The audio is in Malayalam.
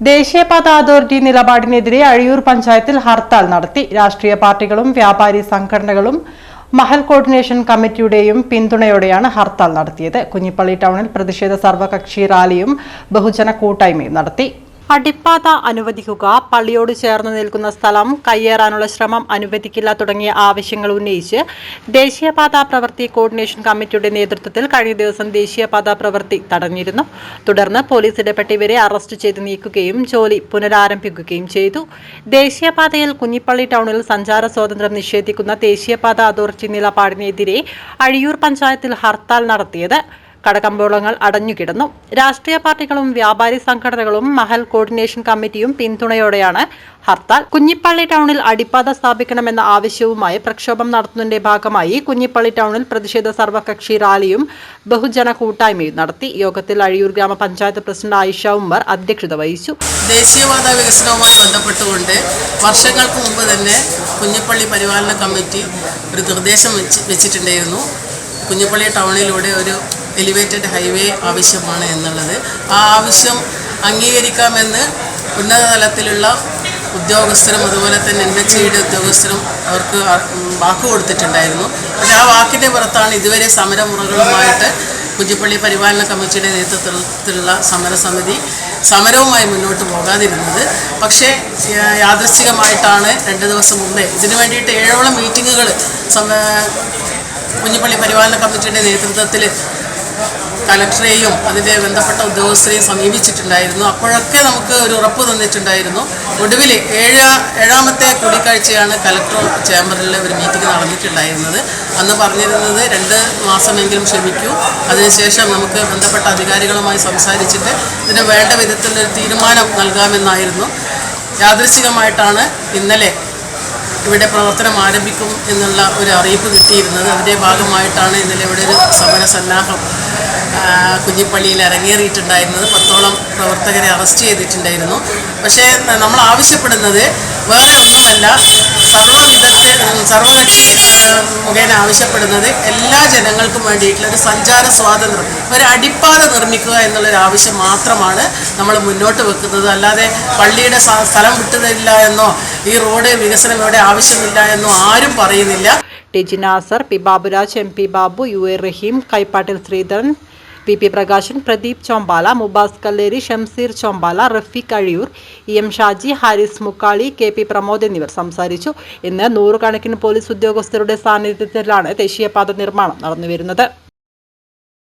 ദേശീയപാത അതോറിറ്റി നിലപാടിനെതിരെ അഴിയൂർ പഞ്ചായത്തിൽ ഹർത്താൽ നടത്തി. രാഷ്ട്രീയ പാർട്ടികളും വ്യാപാരി സംഘടനകളും മഹൽ കോർഡിനേഷൻ കമ്മിറ്റിയുടെയും പിന്തുണയോടെയാണ് ഹർത്താൽ നടത്തിയത്. കുഞ്ഞിപ്പള്ളി ടൗണിൽ പ്രതിഷേധ സർവകക്ഷി റാലിയും ബഹുജന കൂട്ടായ്മയും നടത്തി. അടിപ്പാത അനുവദിക്കുക പള്ളിയോട് ചേർന്ന് നിൽക്കുന്ന സ്ഥലം കയ്യേറാനുള്ള ശ്രമം അനുവദിക്കില്ല തുടങ്ങിയ ആവശ്യങ്ങൾ ഉന്നയിച്ച് ദേശീയപാത പ്രവൃത്തി കോർഡിനേഷൻ കമ്മിറ്റിയുടെ നേതൃത്വത്തിൽ കഴിഞ്ഞ ദിവസം ദേശീയപാത പ്രവൃത്തി തടഞ്ഞിരുന്നു. തുടർന്ന് പോലീസ് ഇടപെട്ട് ഇവരെ അറസ്റ്റ് ചെയ്ത് നീക്കുകയും ജോലി പുനരാരംഭിക്കുകയും ചെയ്തു. ദേശീയപാതയിൽ കുഞ്ഞിപ്പള്ളി ടൗണിൽ സഞ്ചാര സ്വാതന്ത്ര്യം നിഷേധിക്കുന്ന ദേശീയപാത അതോറിറ്റി നിലപാടിനെതിരെ അഴിയൂർ പഞ്ചായത്തിൽ ഹർത്താൽ നടത്തിയത് കടകമ്പോളങ്ങൾ അടഞ്ഞുകിടന്നു രാഷ്ട്രീയ പാർട്ടികളും വ്യാപാരി സംഘടനകളും മഹൽ കോർഡിനേഷൻ കമ്മിറ്റിയും പിന്തുണയോടെയാണ് ഹർത്താൽ. കുഞ്ഞിപ്പള്ളി ടൗണിൽ അടിപ്പാത സ്ഥാപിക്കണമെന്ന ആവശ്യവുമായി പ്രക്ഷോഭം നടത്തുന്നതിന്റെ ഭാഗമായി കുഞ്ഞിപ്പള്ളി ടൗണിൽ പ്രതിഷേധ സർവകക്ഷി റാലിയും ബഹുജന കൂട്ടായ്മയും നടത്തി. യോഗത്തിൽ അഴിയൂർ ഗ്രാമപഞ്ചായത്ത് പ്രസിഡന്റ് ആയിഷ ഉമ്മർ അധ്യക്ഷത വഹിച്ചു. ദേശീയപാത വികസനവുമായി ബന്ധപ്പെട്ടുകൊണ്ട് വർഷങ്ങൾക്ക് മുമ്പ് തന്നെ കുഞ്ഞിപ്പള്ളി പരിപാലന കമ്മിറ്റി ഒരു നിർദ്ദേശം വെച്ച് വെച്ചിട്ടുണ്ടായിരുന്നു. കുഞ്ഞിപ്പള്ളി ടൗണിലൂടെ ഒരു എലിവേറ്റഡ് ഹൈവേ ആവശ്യമാണ് എന്നുള്ളത്. ആ ആവശ്യം അംഗീകരിക്കാമെന്ന് ഉന്നതതലത്തിലുള്ള ഉദ്യോഗസ്ഥരും അതുപോലെ തന്നെ എൻ എച്ച് ഐയുടെ ഉദ്യോഗസ്ഥരും അവർക്ക് വാക്ക് കൊടുത്തിട്ടുണ്ടായിരുന്നു. പക്ഷേ ആ വാക്കിന്റെ പുറത്താണ് ഇതുവരെ സമരമുറകളുമായിട്ട് കുഞ്ഞിപ്പള്ളി പരിപാലന കമ്മിറ്റിയുടെ നേതൃത്വത്തിലുള്ള സമരസമിതി സമരവുമായി മുന്നോട്ട് പോകാതിരുന്നത്. പക്ഷേ യാദൃശ്ചികമായിട്ടാണ് രണ്ട് ദിവസം മുമ്പേ ഇതിനു വേണ്ടിയിട്ട് ഏഴോളം മീറ്റിങ്ങുകൾ കുഞ്ഞിപ്പള്ളി പരിപാലന കമ്മിറ്റിയുടെ നേതൃത്വത്തിൽ കലക്ടറെയും അതിന്റെ ബന്ധപ്പെട്ട ഉദ്യോഗസ്ഥരെയും സമീപിച്ചിട്ടുണ്ടായിരുന്നു. അപ്പോഴൊക്കെ നമുക്ക് ഒരു ഉറപ്പ് തന്നിട്ടുണ്ടായിരുന്നു. ഒടുവിൽ ഏഴ് ഏഴാമത്തെ കൂടിക്കാഴ്ചയാണ് കലക്ടർ ചേംബറിൽ ഒരു മീറ്റിംഗ് നടന്നിട്ടുണ്ടായിരുന്നത്. അന്ന് പറഞ്ഞിരുന്നത് രണ്ട് മാസമെങ്കിലും ക്ഷമിക്കൂ. അതിനുശേഷം നമുക്ക് ബന്ധപ്പെട്ട അധികാരികളുമായി സംസാരിച്ചിട്ട് ഇതിന് വേണ്ട വിധത്തിലൊരു തീരുമാനം നൽകാമെന്നായിരുന്നു. യാദൃശികമായിട്ടാണ് ഇന്നലെ ഇവിടെ പ്രവർത്തനം ആരംഭിക്കും എന്നുള്ള ഒരു അറിയിപ്പ് കിട്ടിയിരുന്നത്. അതിന്റെ ഭാഗമായിട്ടാണ് ഇന്നലെ ഇവിടെ ഒരു സമര സന്നാഹം കുഞ്ഞിപ്പള്ളിയിൽ അരങ്ങേറിയിട്ടുണ്ടായിരുന്നത്. പത്തോളം പ്രവർത്തകരെ അറസ്റ്റ് ചെയ്തിട്ടുണ്ടായിരുന്നു. പക്ഷേ നമ്മൾ ആവശ്യപ്പെടുന്നത് വേറെ ഒന്നുമല്ല. സർവവിധത്തെ സർവകക്ഷി മുഖേന ആവശ്യപ്പെടുന്നത് എല്ലാ ജനങ്ങൾക്കും വേണ്ടിയിട്ടുള്ള ഒരു സഞ്ചാര സ്വാതന്ത്ര്യം ഒരു അടിപ്പാത നിർമ്മിക്കുക എന്നുള്ളൊരു ആവശ്യം മാത്രമാണ് നമ്മൾ മുന്നോട്ട് വെക്കുന്നത്. അല്ലാതെ പള്ളിയുടെ സ്ഥലം വിട്ടുതരില്ല എന്നോ ഈ റോഡ് വികസനം ഇവിടെ ആവശ്യമില്ല എന്നും ആരും പറയുന്നില്ല. T G Nasar P Baburaj M P Babu U A Raheem Kaippattil Sreedharan P P Prakashan Pradeep Chombala Mubas Kalleri Shamseer Chombala Rafeeq Azhiyur E M Shaji Haris Mukkali K P Pramod എന്നിവർ സംസാരിച്ചു. ഇന്ന് നൂറുകണക്കിന് പോലീസ് ഉദ്യോഗസ്ഥരുടെ സാന്നിധ്യത്തിലാണ് ദേശീയപാത നിർമ്മാണം നടന്നുവരുന്നത്.